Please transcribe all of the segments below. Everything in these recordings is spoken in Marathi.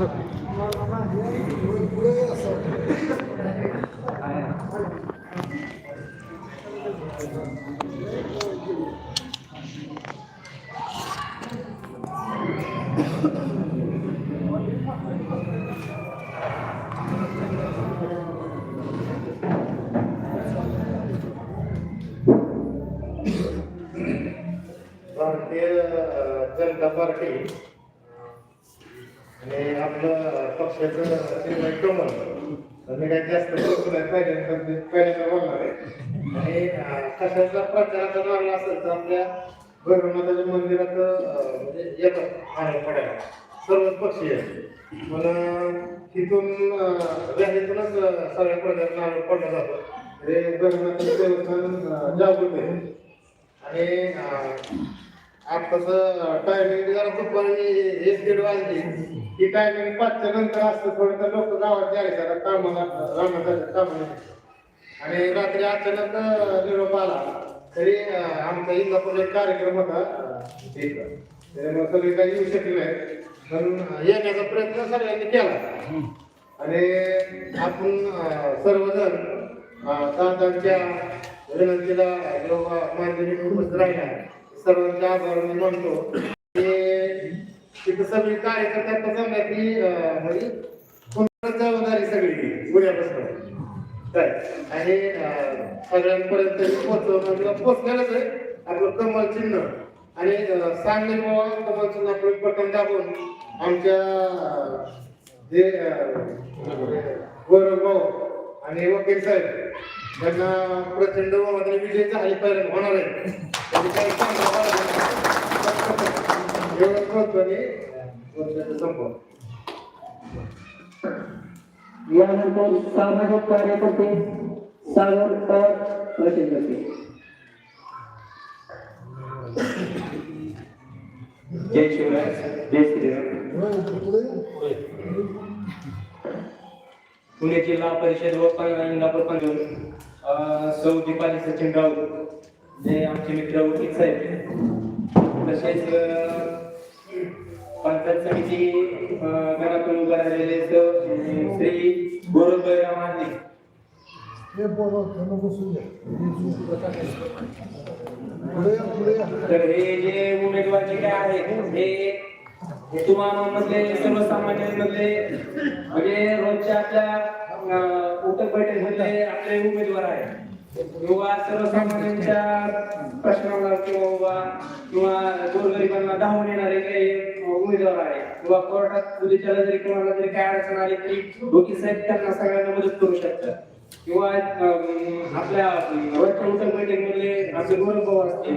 भारतीय असेल तर आपल्या भैरवनाथाच्या मंदिरात म्हणजे येतात आणायला पडायला. सर्वच पक्षी आहे पण तिथून अं, रॅलीतूनच सगळ्या प्रकारचा पडला जातो. हे म्हणजे भैरवनाथाचं देवस्थान जागृत आहे. आणि आत्ताचं टायमिंग जरा दुपारी एक दीड वाजली. ही टायमिंग पाचच्या नंतर असतं. थोडं तर लोक गावात जायचं कामाला रामाच्या कामाला आणि रात्री अचानक निरोप आला. तरी आमचा इंदापूर एक कार्यक्रम होता. त्याच्यामुळे सगळे काही येऊ शकले नाही. पण येण्याचा प्रयत्न सगळ्यांनी केला. आणि आपण सर्वजण दादांच्या विनंतीला जेव्हा मानधनी उपस्थित राहिला सर्वांच्या आभार मी मानतो. तिथं सगळी कार्यकर्ते आता जमल्या की म्हणजे जबाबदारी सगळी उद्यापासून. आणि सगळ्यांपर्यंत हे पोचणारच पोहोचलेलंच आहे. आपलं कमल चिन्ह. आणि सांगली बाबा कमल चिन्ह आपलं बटन दाबून आमच्या जे गौरव भाऊ आणि वकील साहेब त्यांना प्रचंड बहुमताने विजय झाले पाहिजे होणार आहे. त्यांनी एवढं यानंतर सामाजिक कार्यकर्ते सागर पवार प्रसिद्ध करते जय शिवराय जय श्रीराम. पुणे जिल्हा परिषद व प- इंदापूर पंधरा सौ दीपाली सचिन राऊत जे आमचे मित्र वकील साहेब. तसेच पंचायत समिती घरातून उभारलेले राहिलेले श्री श्री गोरखराव मांडे तर हे जे उमेदवार जे काय आहेत हे तुम्हाला मधले सर्वसामान्य मधले म्हणजे रोजच्या आपल्या उठक बैठक मधले आपले उमेदवार आहेत. किंवा सर्वसामान्यांच्या प्रश्नाला किंवा किंवा गोरगरिबांना धावून येणारे काही उमेदवार आहे किंवा कोर्टात उद्याच्याला जरी कोणाला जरी काय अडचण आली तरी वकील साहेब त्यांना सगळ्यांना मदत करू शकतात. किंवा आपल्या वरच्या उठक बैठक मधले आपले गौरव असते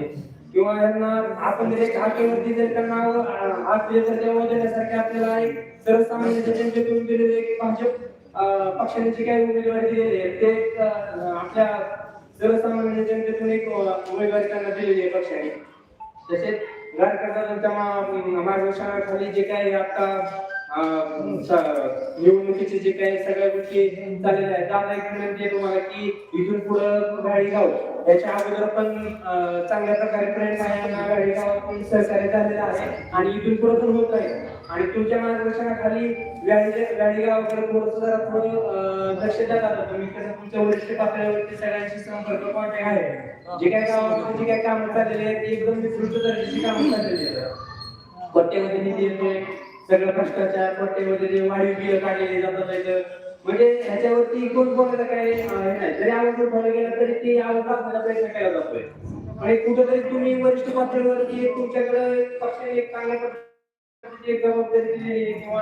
किंवा यांना आपण जर एक हाकेवरती जर त्यांना अं, हात दिले तर तेव्हा देण्यासारखे आपल्याला एक सर्वसामान्यांच्या जनतेतून दिलेले भाजप अं, पक्षाने जी काही उमेदवारी दिलेली आहे ते आपल्या सर्वसामान्य जनतेतून एक उमेदवारी त्यांना दिलेली आहे पक्षाने. तसेच कार्यकर्त्यांच्या मार्गदर्शनाखाली जे काही आता निवडणुकीचे जे काही सगळ्या गोष्टी चाललेल्या आहेत दादा एक विनंती आहे तुम्हाला की इथून पुढं गाडी गाव याच्या अगोदर पण चांगल्या प्रकारे प्रयत्न आहे गाडी पण सहकार्य झालेलं आहे आणि इथून पुढे पण होत आहे. आणि तुमच्या मार्गदर्शनाखाली गाडी गाडी गावाकडे थोडंसं जरा थोडं लक्ष द्या तुम्ही कसं तुमच्या वरिष्ठ पातळीवरती सगळ्यांशी संपर्क कॉन्टॅक्ट आहे. जे काही गावामध्ये जे काही कामं चाललेली आहेत ते एकदम विस्तृत दर्जाची कामं चाललेली आहेत. पट्ट्यामध्ये निधी येतोय सगळं भ्रष्टाचार पट्टे वगैरे वाढीव बिय काढलेले जातात म्हणजे ह्याच्यावरती कोण कोणाला काय हे नाही. जरी आवाज उठवला गेला तरी ते आवाज दाखवण्याचा प्रयत्न केला जातोय. आणि कुठेतरी तुम्ही वरिष्ठ पातळीवरती तुमच्याकडे पक्षाने एक चांगल्या जबाबदारी दिलेली किंवा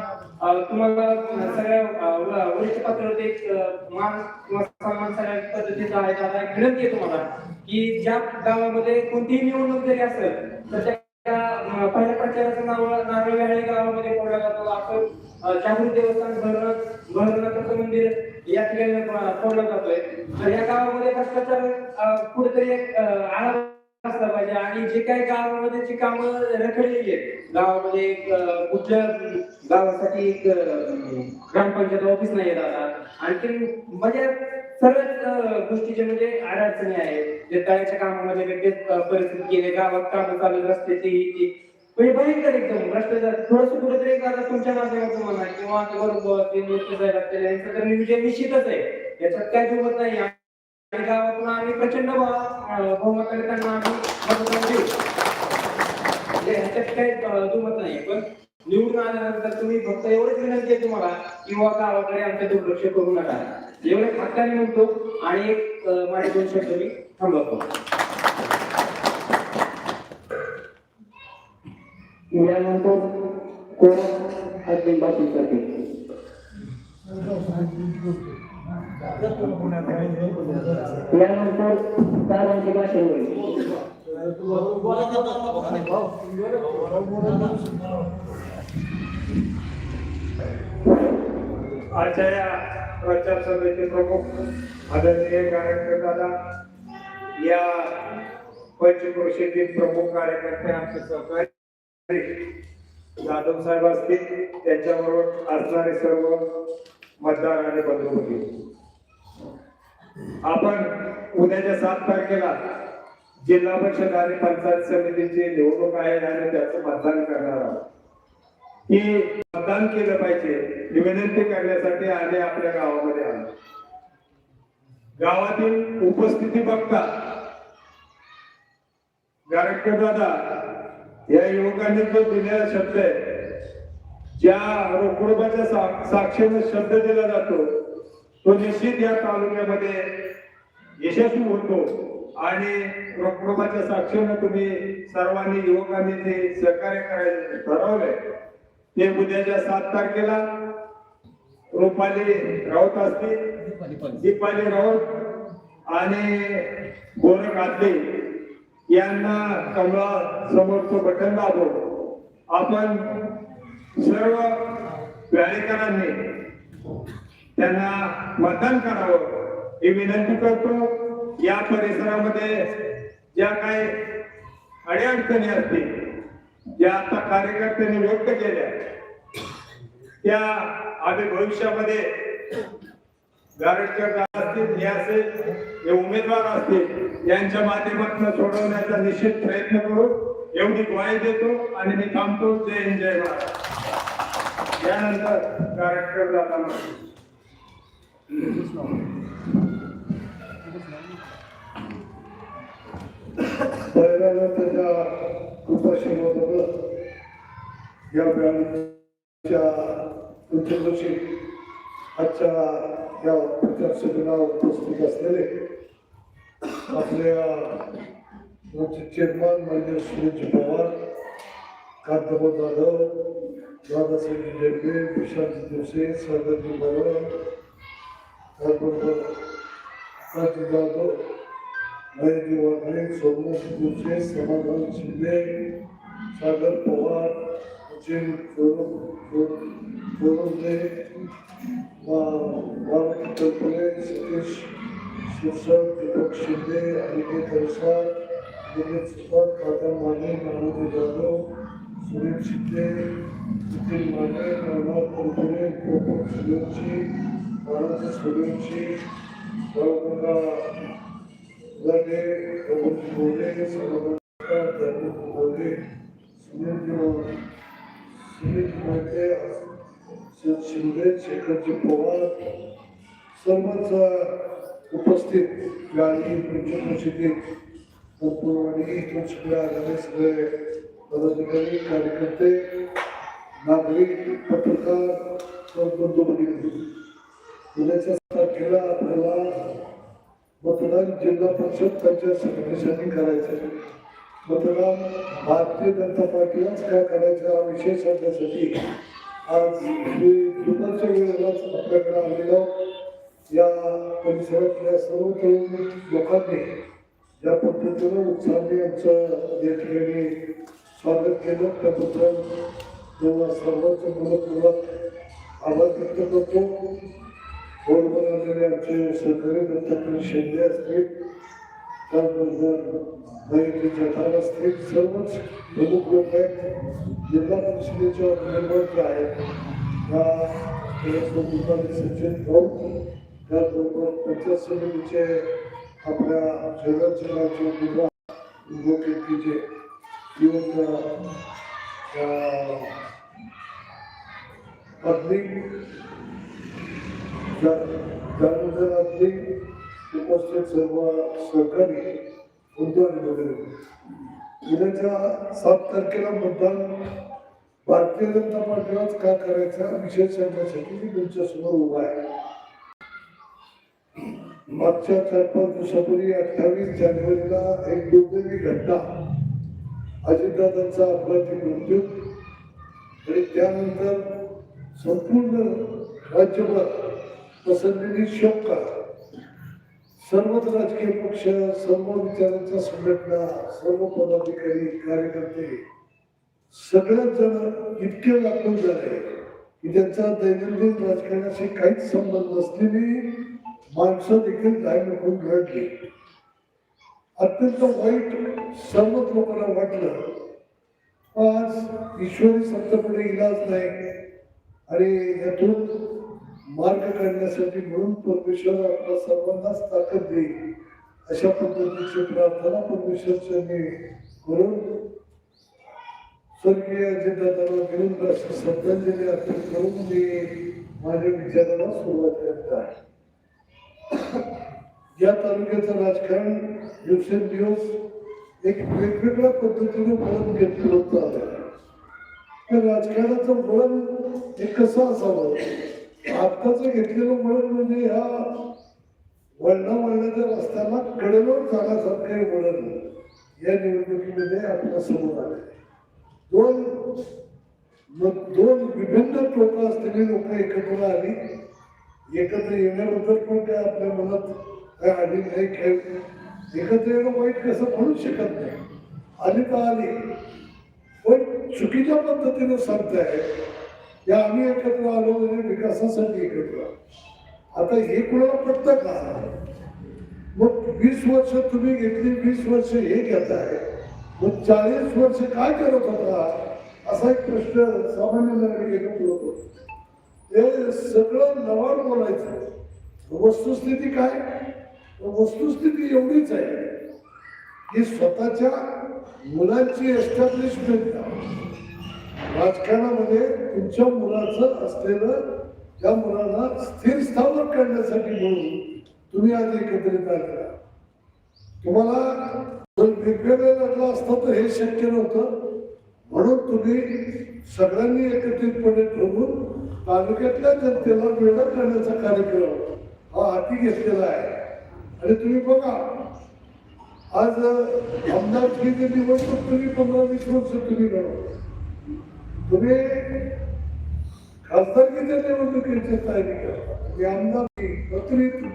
तुम्हाला सगळ्या वरिष्ठ पातळीवरती एक मान किंवा सन्मान सगळ्या पद्धतीचा आहे. आता विनंती आहे तुम्हाला की ज्या गावामध्ये कोणतीही निवडणूक जरी असेल तर त्या पहिल्या प्रचाराचं नाव नारळवेळी गावामध्ये फोडला जातो आपण अं, देवस्थान भैरवनाथ मंदिर या ठिकाणी अं, फोडलं जातोय. तर या गावामध्ये भ्रष्टाचार कुठेतरी एक आळा असला पाहिजे आणि जे काही गावामध्ये जी कामं रखडलेली आहेत गावामध्ये एक कुठल्या गावासाठी एक ग्रामपंचायत ऑफिस नाही येत आता आणखी म्हणजे सर्वच गोष्टीचे म्हणजे अडचणी आहेत जे तळ्याच्या कामामध्ये म्हणजे, वेगवेगळे परिस्थिती गेले गावात कामं चालू रस्त्याची म्हणजे भयंकर एकदम भ्रष्टाचार थोडस कुठेतरी एक आता तुमच्या माध्यमातून म्हणा किंवा बरोबर ते नियुक्त जायला लागलेले तर विजय निश्चितच आहे. याच्यात काय दुमत नाही. आणि गावातून आम्ही प्रचंड बहुमताने त्यांना आम्ही मतदान देऊ. म्हणजे ह्याच्यात काही अं, दुमत नाही. पण निवडून आल्यानंतर तुम्ही फक्त एवढंच विनंती आहे तुम्हाला किंवा गावाकडे आमच्या दुर्लक्ष करू नका. एवढे हक्काने म्हणतो आणि एक माझे दोन शब्द मी थांबवतो. म्हणतो कोण अजून बाकी करते यानंतर सारांचे भाषण होईल. आजच्या या प्रचार सभेचे प्रमुख आदरणीय कार्यकर्त्याला या पंचक्रोशीतील प्रमुख कार्यकर्ते आमचे सहकारी जाधव साहेब असतील त्यांच्याबरोबर असणारे सर्व मतदार आणि बंधू आपण उद्याच्या सात तारखेला जिल्हा परिषद आणि पंचायत समितीची निवडणूक आहे आणि त्याचं मतदान करणार आहोत. की मतदान केलं पाहिजे. ही विनंती करण्यासाठी आले आपल्या गावामध्ये आलो. गावातील उपस्थिती बघता. गारटकर दादा या युवकांनी जो दिलेला शब्द आहे ज्या रोकडोबाच्या साक्षीने शब्द दिला जातो तो निश्चित या तालुक्यामध्ये यशस्वी होतो. आणि रोकडोबाच्या साक्षीनं तुम्ही सर्वांनी युवकांनी ते सहकार्य करायचं ठरवलंय ते उद्याच्या सात तारखेला रुपाली राऊत असतील दीपाली राऊत आणि गोरख आदले यांना कमळा समोरचं बटन दाबो आपण सर्व व्याळेकरांनी त्यांना मतदान करावं ही विनंती करतो. या परिसरामध्ये ज्या काही अडीअडचणी असतील ज्या आता कार्यकर्त्यांनी व्यक्त केल्या त्या आम्ही भविष्यामध्ये गारटकर असतील हे असेल हे उमेदवार असतील यांच्या माध्यमातून सोडवण्याचा निश्चित प्रयत्न करू एवढी ग्वाही देतो आणि मी थांबतो. जय हिंद जय महाराज यानंतर गारटकर जाताना उपाशी होत कृपाशीर्वादानं या बँडच्या उद्योगशी आजच्या या प्रचार सभेला उपस्थित असलेले आपल्या चेअरमन म्हणजे सुरेश पवार कांतबा जाधव दादासाहेब जेबे विशाल दिवसे सागरजी बरोबर त्याचबरोबर जाधव जाधव महेंद्र वाघरे सोमनाथ दिवसे समाधान शिंदे सागर पवार सचिन चोरंदे मारुती तलपुरे सतीश शिरसाट दीपक शिंदे अनिकेत अडसाळ दिलीप सुतार काका माने नानाजी जाधव सुनील शिंदे नितीन माने नाना तलपुरे गोकुळ सूर्यवंशी नानाजी सूर्यवंशी रावगंगा शिंदे शेखरजी पवार सर्वच उपस्थित गाडी पंचकृषीतील आणि इथून सगळे आलेले सगळे पदाधिकारी कार्यकर्ते नागरिक पत्रकार बंधू भगिनी उद्याच्या तारखेला आपल्याला मतदान जिल्हा परिषद पंचायत समितीसाठी करायचं. मतदान भारतीय जनता पार्टीलाच काय करायचं? हा विषय सांगण्यासाठी आज मी दुपारच्या वेळेलाच आपल्याकडे आलेलो या परिसरातल्या सर्व तरुण लोकांनी ज्या पद्धतीनं उत्साहाने यांचं या ठिकाणी स्वागत केलं. त्याबद्दल सर्वांचं मनपूर्वक आभार व्यक्त करतो. बरोबर आलेले आमचे सहकारी दत्तात्रय शिंदे असतील त्याचबरोबर जठार असतील सर्वच प्रमुख लोक आहेत. जिल्हा परिषदेच्या उमेदवार जे आहेत त्या त्याचबरोबर सचिन भाऊ त्याचबरोबर पंचायत समितीचे आपल्या जगाचे राज्य उमेदवार लोक एकीचे युवक येऊन पत्नी त्यानंतर आपली उपस्थित सर्व सहकारी उद्योग वगैरे. उद्याच्या सात तारखेला मतदान. भारतीय जनता पार्टीलाच का करायचा? विषय सांगण्यासाठी मी तुमच्यासमोर उभा आहे. मागच्या चार पाच दिवसापूर्वी अठ्ठावीस जानेवारीला एक दुर्दैवी घटना. अजितदादांचा अपघाती मृत्यू. आणि त्यानंतर संपूर्ण राज्यभर पसरलेली शोक सर्वच राजकीय पक्ष सर्व विचारांच्या संघटना सर्व पदाधिकारी कार्यकर्ते सगळेच जण इतके व्याकुळ झाले की त्यांचा दैनंदिन राजकारणाशी काहीच संबंध नसलेली माणसं देखील जाहीर घडली अत्यंत वाईट सर्वच लोकांना वाटलं आज ईश्वरी संतपणे इलाज नाही. आणि यातून मार्ग काढण्यासाठी म्हणून परमेश्वर आपल्या सर्वांनाच ताकद देईल. अशा पद्धतीची प्रार्थना परमेश्वरच्या करून स्वर्गीय अजितदादांना घेऊन अशी श्रद्धांजली अर्पण करून मी माझ्या विचाराला सुरुवात करत आहे. या तालुक्याचं राजकारण दिवसेंदिवस एक वेगवेगळ्या पद्धतीने वळण घेतलं होतं राजकारणाचं वळण हे कसं असावं? आत्ताचं घेतलेलं वळण म्हणजे ह्या वळणा वळणाच्या रस्त्याला कडेलोट जाण्यासारखं हे वळण या निवडणुकीमध्ये आपल्यासमोर आले. दोन दोन विभिन्न टोक असलेली लोक एकत्र आली. एकत्र येण्याबद्दल पण काय आपल्या मनात काय आली नाही खेळ एकत्र येणं वाईट कसं म्हणू शकत नाही. आली तर आली. पण चुकीच्या पद्धतीने सांगताय या आम्ही एकत्र आलो म्हणजे विकासासाठी एकत्र आलो. आता हे कुणाला पटतं का? मग वीस वर्ष तुम्ही घेतली वीस वर्ष हे घेताय. मग चाळीस वर्ष काय करत होता? असा एक प्रश्न सामान्य नागरिक होतो ते सगळं नवार बोलायचं. वस्तुस्थिती काय? वस्तुस्थिती एवढीच आहे. की स्वतःच्या मुलांची एस्टॅब्लिशमेंट राजकारणामध्ये तुमच्या मुलाचं असलेलं त्या मुलाला स्थिर स्थावर करण्यासाठी म्हणून तुम्ही आज एकत्रित आलेला तुम्हाला जर लढला लढलं असतं तर हे शक्य नव्हतं. म्हणून तुम्ही सगळ्यांनी एकत्रितपणे ठरवून तालुक्यातल्या जनतेला वेगळं करण्याचा कार्यक्रम हा हाती घेतलेला आहे. आणि तुम्ही बघा आज आमदारकीची निवडणूक तुम्ही पंधरा वीस वर्ष तुम्ही लढवता तुम्ही खासदारकीच्या निवडणुकीची तयारी करता. आणि आमदारकी प्रतिनिधी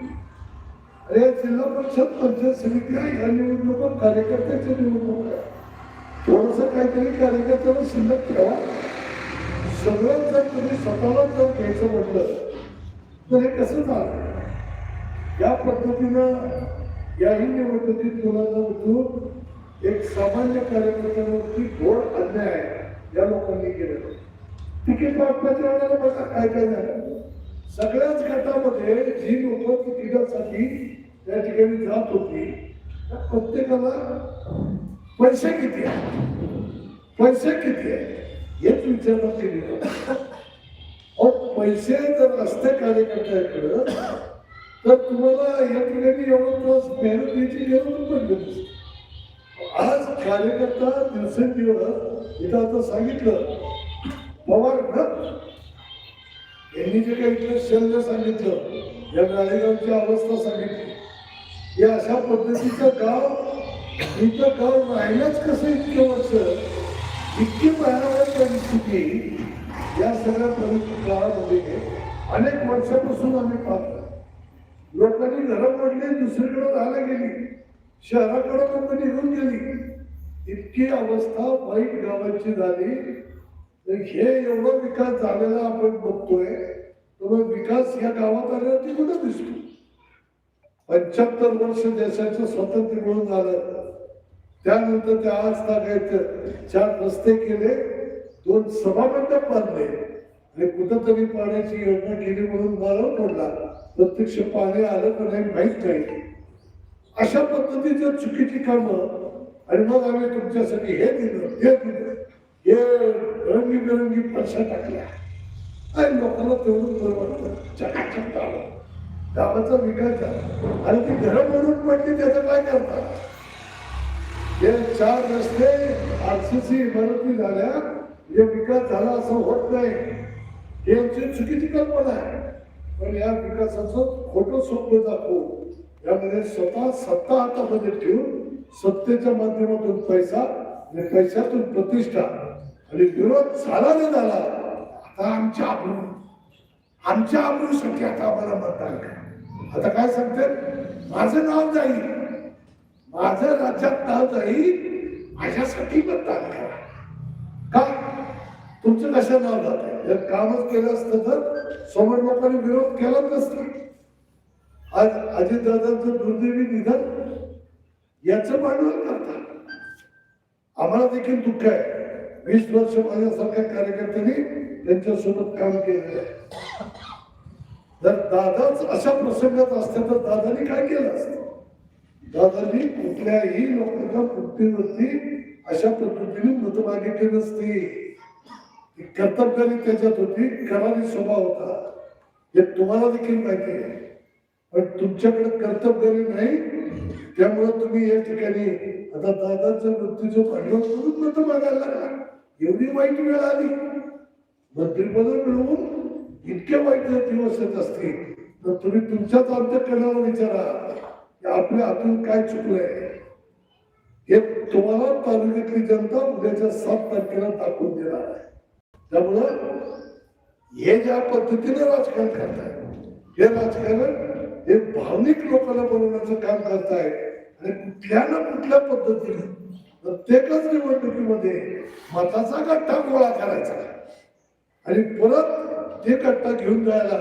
अरे या जिल्हा परिषद पंचायत समिती या निवडणुका कार्यकर्त्याच्या निवडणूक थोडस काहीतरी कार्यकर्त्याला शिल्लक ठेवा. सगळं जर तुम्ही स्वतःला जर घ्यायचं म्हटलं तर हे कसं झालं या पद्धतीनं याही निवडणुकीत मुलांना उठून एक सामान्य कार्यकर्त्यांवरती घोर अन्याय आहे या लोकांनी केलेलं तिकीट वाटपाच्या वेळेला बघा काय काय झालं? सगळ्याच गटामध्ये जी लोक तिकिटासाठी त्या ठिकाणी जात होती त्या प्रत्येकाला पैसे किती आहे पैसे किती आहे हेच विचारणा केली अहो पैसे जर असते कार्यकर्त्याकडं तर तुम्हाला या ठिकाणी एवढं त्रास मेहनत घ्यायची गरज पण नसती. आज कार्यकर्ता दिवसेंदिवस इथं आता सांगितलं पवार गट यांनी जे काही इथलं शल्य सांगितलं या गाळेगावची अवस्था सांगितली. या अशा पद्धतीचं गाव इथं गाव राहिलंच कसं इतके वर्ष? इतकी भयानक परिस्थिती या सगळ्या परिस्थिती काळामध्ये अनेक वर्षापासून आम्ही पाहतो लोकांनी घरं पडली दुसरीकडे राहायला गेली. शहराकडे लोक निघून गेली. इतकी अवस्था वाईट गावाची झाली. तर हे एवढं विकास झालेला आपण बघतोय तर विकास या गावात आल्यावरती कुठं दिसतो? पंच्याहत्तर वर्ष देशाचं स्वातंत्र्य मिळून झालं. त्यानंतर त्या आज तागायचं चार रस्ते केले दोन सभामंडप बांधले. आणि कुठंतरी पाण्याची योजना केली म्हणून मारव पडला. प्रत्यक्ष पाणी आलं का नाही माहीत नाही. अशा पद्धतीचे चुकीची कामं आणि मग आम्ही तुमच्यासाठी हे दिलं हे दिलं हे रंगीबेरंगी पैसा टाकल्या. आणि लोकांना तेवढं बरं वाटतं. चकाचक गावं गावाचा विकास झाला. आणि ती घरं म्हणून पडली त्याचं काय करतात हे चार रस्ते आरसीसी इमारती झाल्या. हे विकास झाला असं होत नाही. हे आमची चुकीची कल्पना आहे. पण या विकासाचं खोटं स्वप्न दाखवू. त्यामध्ये स्वतः सत्ता हातामध्ये ठेवून सत्तेच्या माध्यमातून पैसा आणि पैशातून प्रतिष्ठा आणि विरोध झाला नाही झाला. आता आमच्या आबरू आमच्या आबरूसाठी आता आम्हाला मतदान आता काय सांगते? माझं नाव जाईल. माझं राज्यात नाव जाईल. माझ्यासाठी मतदान करा. का? तुमचं कशा नाव जात? जर कामच केलं असतं तर समोर लोकांनी विरोध केलाच नसता. आज अजितदादांचं दुर्दैवी निधन याचं भांडवल करतात. आम्हाला देखील दुःख आहे. वीस वर्ष माझ्यासारख्या कार्यकर्त्यांनी त्यांच्यासोबत काम केलेलं आहे. जर दादाच अशा प्रसंगात असते तर दादानी काय केलं असतं? दादांनी कुठल्याही लोकांच्या मृत्यूवरती अशा पद्धतीने मृत मागितली नसती. असते कर्तव्याने त्याच्यात होती करारी स्वभाव होता. हे तुम्हाला देखील माहिती आहे. पण तुमच्याकडे कर्तव्याने नाही. त्यामुळे तुम्ही या ठिकाणी आता दादाचा मृत्यूचं भांडवल करून मत मागायला लागला. एवढी वाईट वेळ आली. मंत्रिपद मिळवून इतके वाईट जर दिवस येत असते तर तुम्ही तुमच्याच अंतकरणाला विचारा. की आपल्या हातून काय चुकलंय? हे तुम्हाला तालुक्यातली जनता उद्याच्या सात तारखेला दाखवून देणार आहे. त्यामुळं हे ज्या पद्धतीने राजकारण करताय हे राजकारण हे भावनिक लोकांना बनवण्याचं काम करताय आणि कुठल्या ना कुठल्या पद्धतीने प्रत्येकच निवडणुकीमध्ये मताचा गट्टा गोळा करायचा. आणि परत ते गट्टा घेऊन जायला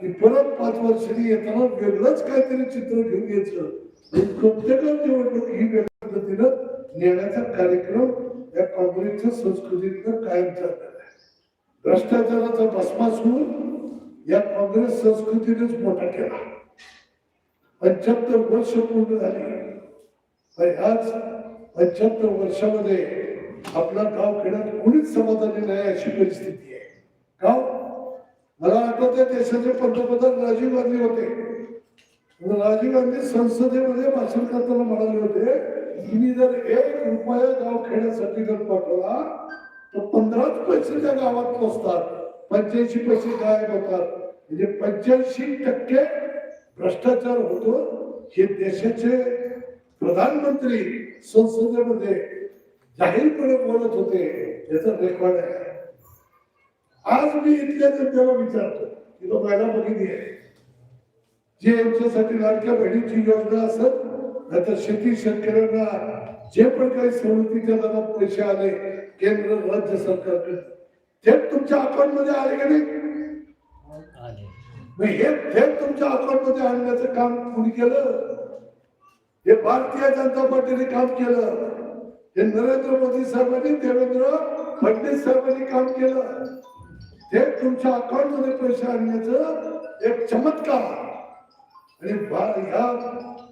की परत पाच वर्षांनी येताना वेगळंच काहीतरी चित्र घेऊन यायचं. आणि प्रत्येकच निवडणूक ही वेगळ्या पद्धतीनं नेण्याचा कार्यक्रम या काँग्रेसच्या संस्कृतीतनं कायम चाललेला आहे. भ्रष्टाचाराचा भस्मास होऊन या काँग्रेस संस्कृतीनेच मोठा केला पंच्याहत्तर वर्ष पूर्ण झाली. ह्याच पंच्याहत्तर वर्षामध्ये आपला गाव खेड्यात कोणीच समाधानी नाही अशी परिस्थिती आहे. गाव हो? मला आठवत आहे देशाचे पंतप्रधान राजीव गांधी होते. राजीव गांधी संसदेमध्ये भाषण करताना म्हणाले होते तुम्ही जर एक रुपया गाव खेड्यासाठी जर पाठवला तर पंधराच पैसे त्या गावात पोचतात. पंच्याऐंशी पैसे गायब होतात. म्हणजे पंच्याऐंशी टक्के भ्रष्टाचार होतो हे देशाचे प्रधानमंत्री संसदेमध्ये जाहीरपणे बोलत होते त्याचा रेकॉर्ड आहे. आज मी इथल्या जनतेला विचारतो की तो बघितली आहे. जे यांच्यासाठी लाडक्या बहिणीची योजना असत नाहीतर शेती शेतकऱ्यांना जे पण काही सवलतीच्या दरात पैसे आले केंद्र राज्य सरकारकडे थेट तुमच्या अकाउंटमध्ये आले का नाही? मग हे थेट तुमच्या अकाउंटमध्ये आणण्याचं काम कोणी केलं? हे भारतीय जनता पार्टीने काम केलं. हे नरेंद्र मोदी साहेबांनी देवेंद्र फडणवीस साहेबांनी काम केलं. हे तुमच्या अकाउंटमध्ये पैसे आणण्याचं एक चमत्कार. आणि ह्या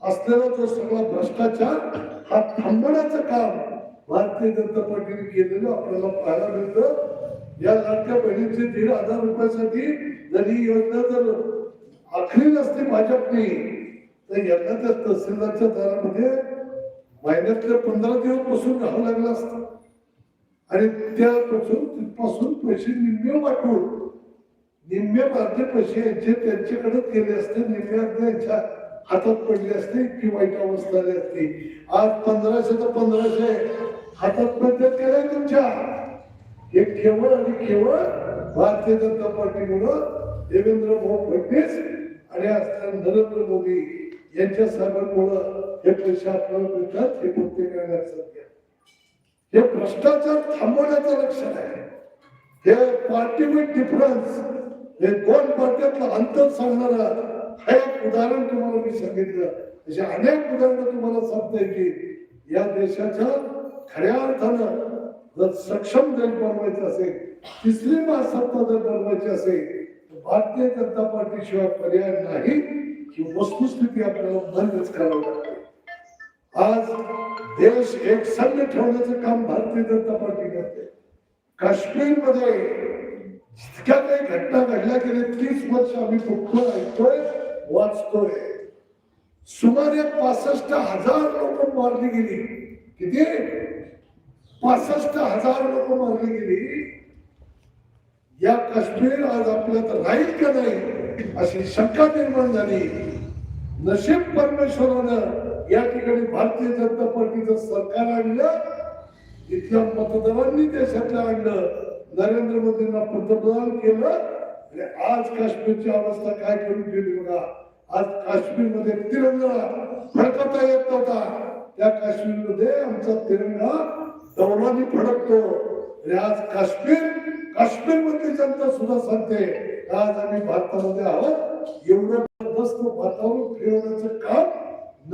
असलेला जो सगळा भ्रष्टाचार हा थांबवण्याचं काम भारतीय जनता पार्टीने केलेलं आपल्याला पाहायला मिळतं. या लाडक्या बहिणीचे दीड हजार रुपयासाठी जर ही योजना जर आखली नसती भाजपने तर यांना त्या तहसीलदारच्या दारामध्ये महिन्यातले पंधरा दिवस बसून राहावं लागलं असतं. आणि त्यापासून तिथपासून पैसे निम्मे वाटून निम्मे अर्धे पैसे यांचे त्यांच्याकडे गेले असते निम्मे अर्धे यांच्या हातात पडले असते इतकी वाईट अवस्था आली असती. आज पंधराशे तर पंधराशे हातात पडले केले तुमच्या. हे केवळ आणि केवळ भारतीय जनता पार्टीमुळं देवेंद्र भाऊ फडणवीस आणि असताना नरेंद्र मोदी यांच्या साहेबांमुळं हे पैसे आपल्याला मिळतात हे प्रत्येकाने लक्षात घ्या हे भ्रष्टाचार थांबवण्याचं लक्षण आहे. हे पार्टी विथ डिफरन्स हे दोन पार्ट्यातलं अंतर सांगणारं हे एक उदाहरण तुम्हाला मी सांगितलं. असे अनेक उदाहरणं तुम्हाला सांगता येतील या देशाच्या खऱ्या अर्थानं जर सक्षम देश बनवायचं असेल तिसरी महासत्ता जर बनवायची असेल तर भारतीय जनता पार्टीशिवाय पर्याय नाही. ही वस्तुस्थिती आपल्याला बंदच करावी लागते. आज देश एक संघ ठेवण्याचं काम भारतीय जनता पार्टी करते. काश्मीरमध्ये जितक्या काही घटना घडल्या गेले तीस वर्ष आम्ही बघतोय ऐकतोय वाचतोय. सुमारे पासष्ट हजार लोक मारली गेली. किती? पासष्ट हजार लोक मारली गेली. या काश्मीर आज आपल्यात राहील का नाही अशी शंका निर्माण झाली. नशीब परमेश्वरानं या ठिकाणी भारतीय जनता पार्टीचं सरकार आणलं. इथल्या मतदारांनी देशातलं आणलं. नरेंद्र मोदींना पंतप्रधान केलं. आणि आज काश्मीरची अवस्था काय करून गेली बघा. आज काश्मीरमध्ये तिरंगा फडकता येत नव्हता. त्या काश्मीरमध्ये आमचा तिरंगा दौलानी फडकतो. आज काश्मीर काश्मीर मधली जनता सुद्धा सांगते आज आम्ही भारतामध्ये आहोत. एवढं जबरदस्त वातावरण फिरवण्याचं काम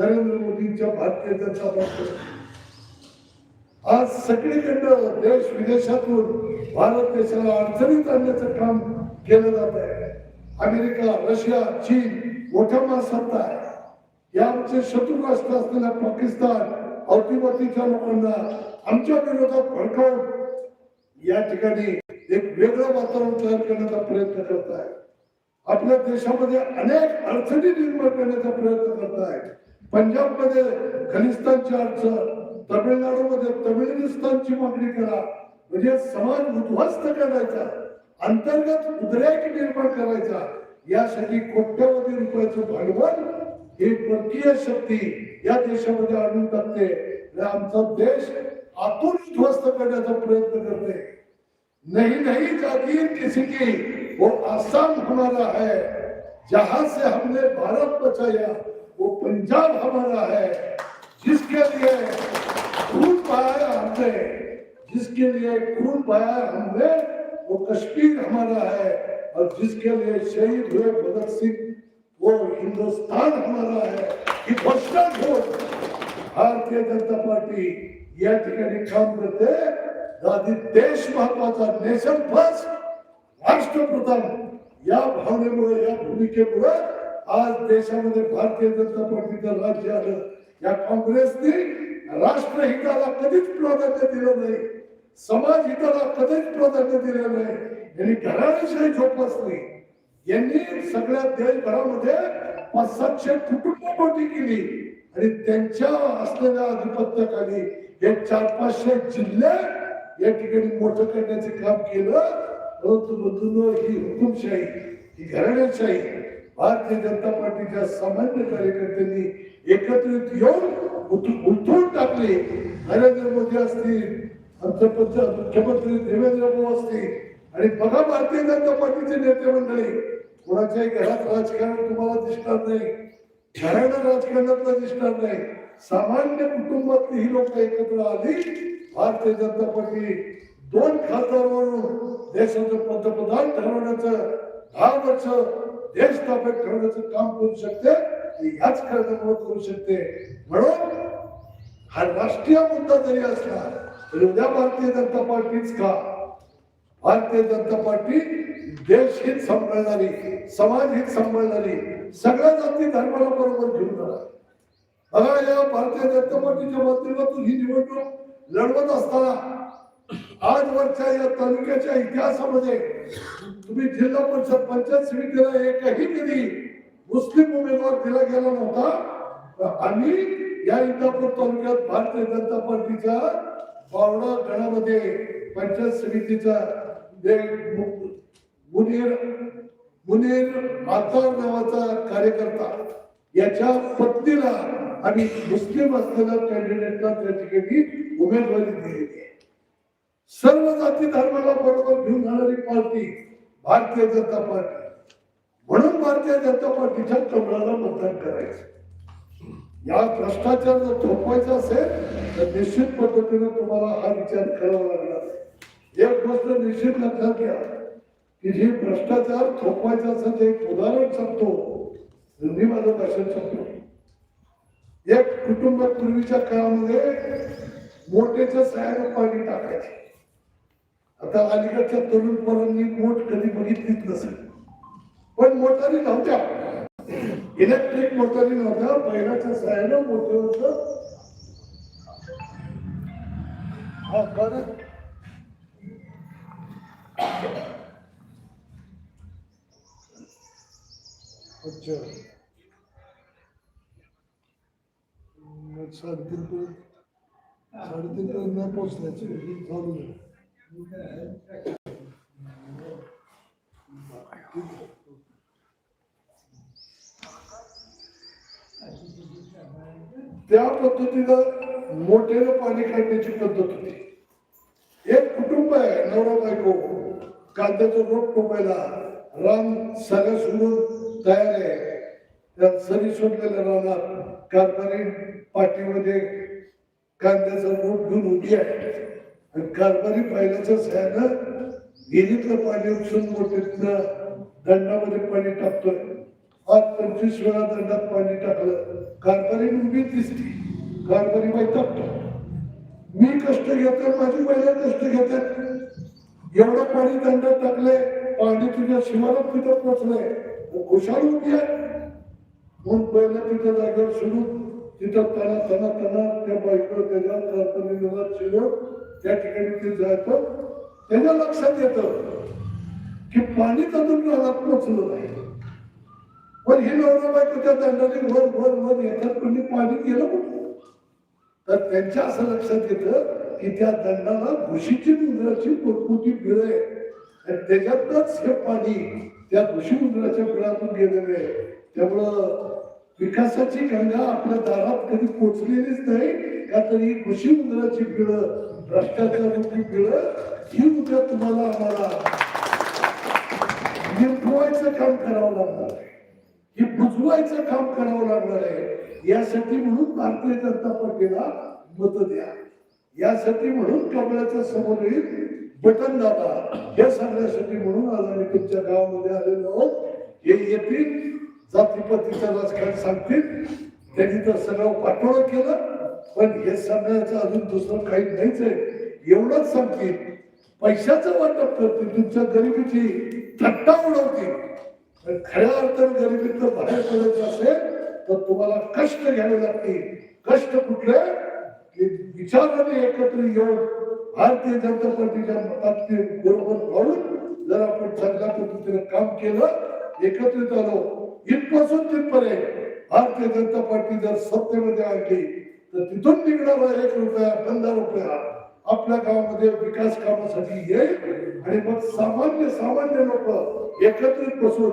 नरेंद्र मोदींच्या भारतीय जनता पक्ष आज सगळीकडनं देश विदेशातून भारत देशाला अडचणीत आणण्याचं काम केलं जात आहे. अमेरिका रशिया चीन मोठ्या महासत्ता आहे. या आमचे शत्रू राष्ट्र असलेल्या पाकिस्तान अवतीभवतीच्या लोकांना आमच्या विरोधात भडकावून या ठिकाणी एक वेगळं वातावरण तयार करण्याचा प्रयत्न करत आहे आपल्या देशामध्ये अनेक अडचणी निर्माण करण्याचा प्रयत्न करत आहे पंजाबमध्ये खलिस्तानची अडचण तमिळनाडूमध्ये तमिळनिस्तानची मागणी करा म्हणजे समाज उद्ध्वस्त करायचा अंतर्गत उद्रेक निर्माण करायचा यासाठी कोट्यवधी रुपयाचं भांडवल ही परकीय शक्ती या देशामध्ये आणून टाकते. आमचा देश आतून ध्वस्त करण्याचा प्रयत्न करते. नहीं नहीं जागीर किसी की वो आसाम हमारा है जहां से हमने भारत बचाया वो पंजाब हमारा है जिसके लिए खून बहाया हमने जिसके लिए खून बहाया हमने वो कश्मीर हमारा है और जिसके लिए शहीद हुए भगत सिंह वो हिंदुस्तान हमारा है कि घोषणा हो। घेऊन भारतीय जनता पार्टी या ठिकाणी काम करते. आधी देश महत्त्वाचा नेशन फर्स्ट राष्ट्रप्रधान या भावनेमुळे या भूमिकेमुळे आज देशामध्ये भारतीय जनता पार्टीचं राज्य आलं. या काँग्रेसने राष्ट्रहिताला कधीच प्राधान्य दिलं नाही. समाज हिताला कधीच प्राधान्य दिलं नाही. यांनी घराणेशाही जोपासली यांनी सगळ्या देशभरामध्ये पाच सातशे कुटुंब मोठी केली. आणि त्यांच्या असलेल्या आधिपत्याखाली एक चार पाचशे जिल्हे या ठिकाणी मोठं करण्याचे काम केलं. परंतु बंधूंनो ही हुकुमशाही ही घराण्याशाही भारतीय जनता पार्टीच्या सामान्य कार्यकर्त्यांनी एकत्रित येऊन उलथून टाकले. नरेंद्र मोदी असतील आमचे मुख्यमंत्री देवेंद्र भाऊ असतील आणि बघा भारतीय जनता पार्टीचे नेते मंडळी कोणाच्याही घरात राजकारण तुम्हाला दिसणार नाही घराणं राजकारणातलं दिसणार नाही. सामान्य कुटुंबातली ही लोक एकत्र आली. भारतीय जनता पार्टी दोन खासदारांवरून देशाचं पंतप्रधान ठरवण्याचं दहा वर्ष देश ताब्यात ठेवण्याचं काम करू शकते. याच कार्यक्रमात करू शकते. म्हणून हा राष्ट्रीय मुद्दा जरी असला तरी उद्या भारतीय जनता पार्टीच का? भारतीय जनता पार्टी देश हित सांभाळणारी समाज हित सांभाळणारी सगळ्या जाती धर्माला बरोबर घेऊन जाणार. अगं या भारतीय जनता पार्टीच्या माध्यमातून ही निवडणूक लढवत असताना आजवरच्या या तालुक्याच्या इतिहासामध्ये तुम्ही जिल्हा परिषद पंचायत समितीला एकही निधी मुस्लिम उमेदवार दिला गेला नव्हता. आणि या इंदापूर तालुक्यात भारतीय जनता पार्टीच्या पावडा गणामध्ये पंचायत समितीचा मुनीर मुनीर आतार नावाचा कार्यकर्ता याच्या पत्नीला आणि मुस्लिम असलेल्या कॅन्डिडेटला त्या ठिकाणी उमेदवारी दिलेली आहे सर्व जाती धर्माला बरोबर घेऊन जाणारी पार्टी भारतीय जनता पार्टी. म्हणून भारतीय जनता पार्टीच्या कमळाला मतदान करायचं. या भ्रष्टाचार जर थोपवायचा असेल तर निश्चित पद्धतीने तुम्हाला हा विचार करावा लागणार एक गोष्ट निश्चित लक्षात घ्या की जे भ्रष्टाचार थोपवायचा असेल ते एक उदाहरण सांगतो मी माझं भाषण सांगतो एक कुटुंब पूर्वीच्या काळामध्ये मोठेच्या सहाय्याने पाणी टाकायचे. आता अलीकडच्या तरुण पोरांनी मोठ कधी बघितलीच नसेल. पण मोटारी नव्हत्या. इलेक्ट्रिक मोटारी नव्हत्या. बैलाच्या सहाय्याने मोठे होतं. हा बरं. अच्छा. साडेतीन पर्यंत साडेतीन पर्यंत नाही पोचण्याचे चालू आहे. त्या पद्धतीनं मोठ्यानं पाणी काढण्याची पद्धत होती. एक कुटुंब आहे नवरा बायको. कांद्याचं रोप टोपायला रान सगळं सोडून तयार आहे. त्यात सरी सोडलेल्या राहणार. कारभारी पाठीमध्ये कांद्याचं रोप घेऊन उभी आहे. आणि कारभारी पाहिल्याच्या सह्यानं विहिरीतलं पाणी उचलून मोठीतनं दंडामध्ये पाणी टाकतोय. आज पंचवीस वेळा दंडात पाणी टाकलं. कारभारी उभी दिसती. कारभारी बाई टाकतो मी कष्ट घेतोय माझी महिला कष्ट घेतात. एवढं पाणी दंडात टाकले पाणी तुझ्या शिवारात तिथं पोचलंय. खुशाल उभी आहे म्हणून पहिलं तिथं जागेवर सोडून तिथं तना तना तना त्या बाईकडं त्याच्या कारखान्याला शिरून त्या ठिकाणी ते जायचं. त्याच्या लक्षात येतं की पाणी अजून रानात पोचलं नाही. पण हे नवरा बायको त्या दंडाने वर वर वर येतात पण पाणी गेलं कुठे? तर त्यांच्या असं लक्षात येतं की त्या दंडाला घुशीची दुधाची मोठमोठी बिळ आहे आणि त्याच्यातच हे पाणी त्या घुशी उंदराच्या गेलेले आहे त्यामुळं विकासाची गंगा आपल्या दारात कधी पोचलेलीच नाही. का तरी कृषी मंदिराची उंदराची भ्रष्टाचाराची बिळं ही उद्या तुम्हाला आम्हाला निर्भवायचं काम करावं लागणार आहे. हे बुजवायचं काम करावं लागणार आहे. यासाठी म्हणून भारतीय जनता पार्टीला मत द्या. यासाठी म्हणून कमळाच्या समोरील बटन दाबा हे सांगण्यासाठी म्हणून आज आम्ही तुमच्या गावामध्ये आलेलो आहोत. हे येतील जातीपातीचं राजकारण सांगतील. त्यांनी तर सगळं पाठोळं केलं. पण हे सांगण्याचं अजून दुसरं काही नाहीच आहे. एवढंच सांगतील. पैशाचं वाटप करतील. तुमच्या गरिबीची थट्टा उडवतील. पण खऱ्या गरिबीत गरिबीतनं बाहेर पडायचं असेल तर तुम्हाला कष्ट घ्यावे लागतील. कष्ट कुठले? की विचाराने एकत्र येऊन भारतीय जनता पार्टीच्या मतात बरोबर राहून जर आपण चांगल्या पद्धतीने काम केलं एकत्रित आलो इथपासून तिथपर्यंत भारतीय जनता पार्टी जर सत्तेमध्ये आणली तर तिथून निघणारा एक रुपया पंधरा रुपया. आपल्या गावामध्ये विकास कामासाठी येईल आणि मग सामान्य सामान्य लोक एकत्रित बसून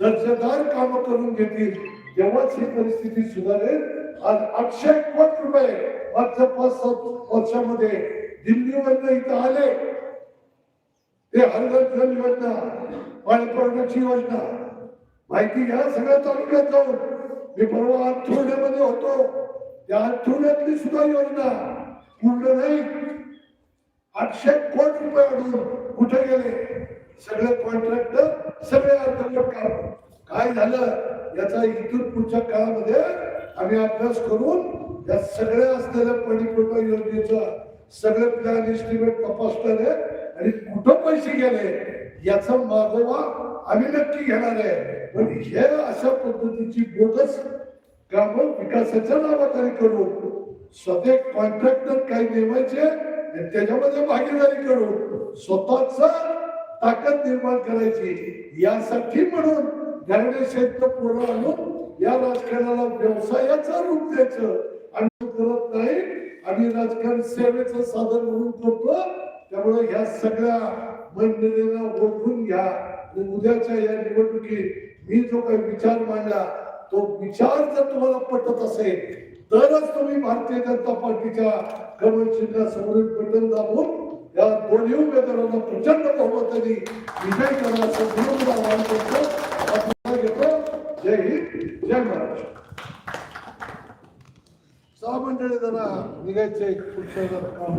दर्जेदार काम करून घेतील. तेव्हाच ही परिस्थिती सुधारेल. आज आठशे कोटी रुपये मागच्या पाच सात वर्षामध्ये दिल्लीवरनं इथं आले. ते हरघर जल योजना पाणी पुरवठ्याची योजना. माहिती घ्या सगळ्या तालुक्यात जाऊन. मी परवा आठवड्यामध्ये होतो. त्या आठवड्यातली सुद्धा योजना पूर्ण नाही. आठशे कोटी रुपये अडून कुठे गेले? सगळे कॉन्ट्रॅक्टर सगळे अंतर्गत काम काय झालं? याचा इथून पुढच्या काळामध्ये आम्ही अभ्यास करून या सगळ्या असलेल्या पाणी योजनेचा सगळे प्लॅन एस्टिमेट तपासणार आहे आणि कुठं पैसे गेले याचा मागोवा आम्ही नक्की घेणार आहे. पण हे अशा पद्धतीची बोगस काम विकासाच्या नावाखाली करून स्वतः कॉन्ट्रॅक्टर काही नेमायचे आणि त्याच्यामध्ये भागीदारी करून स्वतःच ताकद निर्माण करायची. यासाठी म्हणून घरडे क्षेत्र पोरं आणून या राजकारणाला व्यवसायाचं रूप द्यायचं आणि आणि राजकारण सेवेचं साधन म्हणून करतो त्यामुळे ह्या सगळ्या मंडळींना ओळखून घ्या. आणि उद्याच्या या निवडणुकीत मी जो काही विचार मांडला तो विचार जर तुम्हाला पटत असेल तरच तुम्ही भारतीय जनता पार्टीच्या कमल चिन्हासमोरील बटन दाबून या दोन्ही उमेदवारांना प्रचंड बहुमताने विजय करण्याचं विरोध आवाहन करतो. जय हिंद. जय महाराष्ट्र. सहा मंडळी जरा निघायचे पुढच्या जरा काम